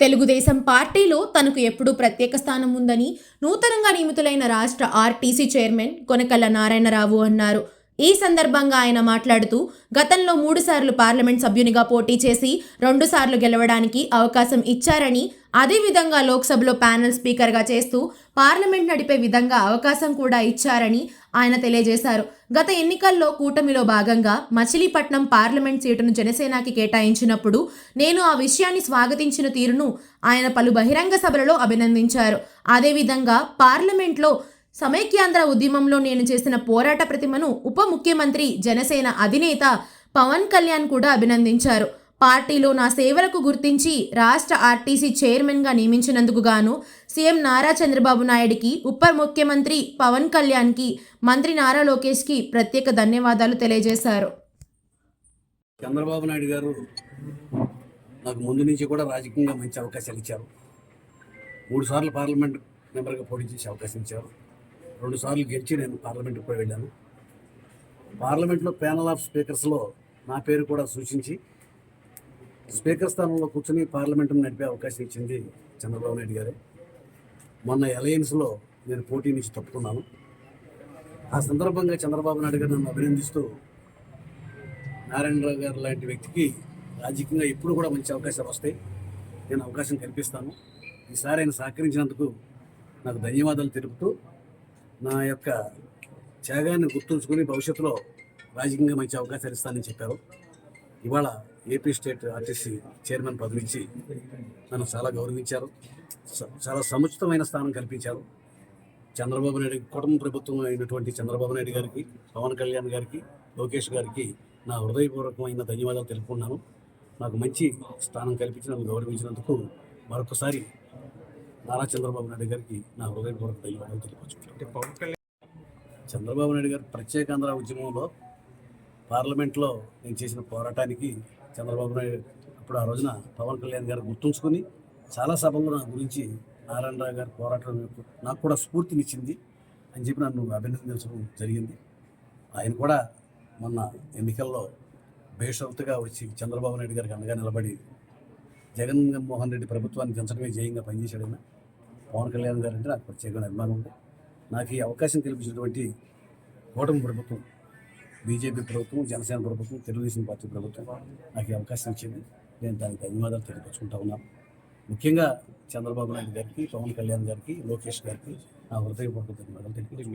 తెలుగుదేశం పార్టీలో తనకు ఎప్పుడూ ప్రత్యేక స్థానం ఉందని నూతనంగా నియమితులైన రాష్ట్ర ఆర్టీసీ చైర్మన్ కొనకల్ల నారాయణరావు అన్నారు. ఈ సందర్భంగా ఆయన మాట్లాడుతూ గతంలో మూడుసార్లు పార్లమెంట్ సభ్యునిగా పోటీ చేసి రెండుసార్లు గెలవడానికి అవకాశం ఇచ్చారని అదేవిధంగా లోక్సభలో ప్యానెల్ స్పీకర్గా చేస్తూ పార్లమెంట్ నడిపే విధంగా అవకాశం కూడా ఇచ్చారని ఆయన తెలియజేశారు. గత ఎన్నికల్లో కూటమిలో భాగంగా మచిలీపట్నం పార్లమెంట్ సీటును జనసేనకి కేటాయించినప్పుడు నేను ఆ విషయాన్ని స్వాగతించిన తీరును ఆయన పలు బహిరంగ సభలలో అభినందించారు. అదేవిధంగా పార్లమెంట్లో సమైక్యాంధ్ర ఉద్యమంలో నేను చేసిన పోరాట ప్రతిమను ఉప ముఖ్యమంత్రి జనసేన అధినేత పవన్ కళ్యాణ్ కూడా అభినందించారు. పార్టీలో నా సేవలకు గుర్తించి రాష్ట్ర ఆర్టీసీ చైర్మన్గా నియమించినందుకు గాను సీఎం నారా చంద్రబాబు నాయుడికి ఉప ముఖ్యమంత్రి పవన్ కళ్యాణ్కి మంత్రి నారా లోకేష్కి ప్రత్యేక ధన్యవాదాలు తెలియజేశారు. చంద్రబాబు నాయుడు గారు నాకు ముందు నుంచి కూడా రాజకీయంగా మంచి అవకాశాలు ఇచ్చారు. మూడు సార్లు పార్లమెంట్ మెంబర్గా పోటీ చేసే అవకాశం ఇచ్చారు. రెండు సార్లు గెలిచి నేను పార్లమెంట్కి కూడా వెళ్ళాను. పార్లమెంట్లో ప్యానల్ ఆఫ్ స్పీకర్స్లో నా పేరు కూడా సూచించి స్పీకర్ స్థానంలో కూర్చొని పార్లమెంటును నడిపే అవకాశం ఇచ్చింది చంద్రబాబు నాయుడు గారే. మొన్న అలయన్స్లో నేను పోటీ నుంచి తప్పుకున్నాను. ఆ సందర్భంగా చంద్రబాబు నాయుడు గారు నన్ను అభినందిస్తూ నారాయణరావు గారు లాంటి వ్యక్తికి రాజకీయంగా ఎప్పుడు కూడా మంచి అవకాశాలు వస్తాయి. నేను అవకాశం కల్పిస్తాను. ఈసారి ఆయన సహకరించినందుకు నాకు ధన్యవాదాలు తెలుపుతూ నా యొక్క త్యాగాన్ని గుర్తుంచుకొని భవిష్యత్తులో రాజకీయంగా మంచి అవకాశాలు ఇస్తానని చెప్పారు. ఇవాళ ఏపీ స్టేట్ ఆర్టీసీ చైర్మన్ పదవి ఇచ్చి నన్ను చాలా గౌరవించారు. చాలా సముచితమైన స్థానం కల్పించారు. చంద్రబాబు నాయుడు కుటుంబ ప్రభుత్వం అయినటువంటి చంద్రబాబు నాయుడు గారికి పవన్ కళ్యాణ్ గారికి లోకేష్ గారికి నా హృదయపూర్వకమైన ధన్యవాదాలు తెలుపుకున్నాను నాకు మంచి స్థానం కల్పించి నన్ను గౌరవించినందుకు మరొకసారి నారా చంద్రబాబు నాయుడు గారికి నా హృదయపూర్వక ధన్యవాదాలు తెలుపుకుంటున్నాను. చంద్రబాబు నాయుడు గారు ప్రత్యేకాంధ్ర ఉద్యమంలో పార్లమెంట్లో నేను చేసిన పోరాటానికి చంద్రబాబు నాయుడు అప్పుడు ఆ రోజున పవన్ కళ్యాణ్ గారు గుర్తుంచుకొని చాలా సభల్లో నా గురించి నారాయణరావు గారి పోరాటం నాకు- నాకు కూడా స్ఫూర్తినిచ్చింది అని చెప్పి నన్ను అభినందించడం జరిగింది. ఆయన కూడా మొన్న ఎన్నికల్లో బేషరతుగా వచ్చి చంద్రబాబు నాయుడు గారికి అండగా నిలబడి జగన్మోహన్ రెడ్డి ప్రభుత్వాన్ని దించడమే జయంగా పనిచేశాడు ఆయన. పవన్ కళ్యాణ్ గారు అంటే నాకు ప్రత్యేకమైన అభిమానం ఉంది. నాకు ఈ అవకాశం కల్పించినటువంటి కూటమి ప్రభుత్వం బీజేపీ ప్రభుత్వం జనసేన ప్రభుత్వం తెలుగుదేశం పార్టీ ప్రభుత్వం నాకు ఈ అవకాశం ఇచ్చింది. నేను దానికి ధన్యవాదాలు తెలియపరుచుకుంటా ఉన్నాను. ముఖ్యంగా చంద్రబాబు నాయుడు గారికి పవన్ కళ్యాణ్ గారికి లోకేష్ గారికి నా హృదయపూర్వక ధన్యవాదాలు తెలియదు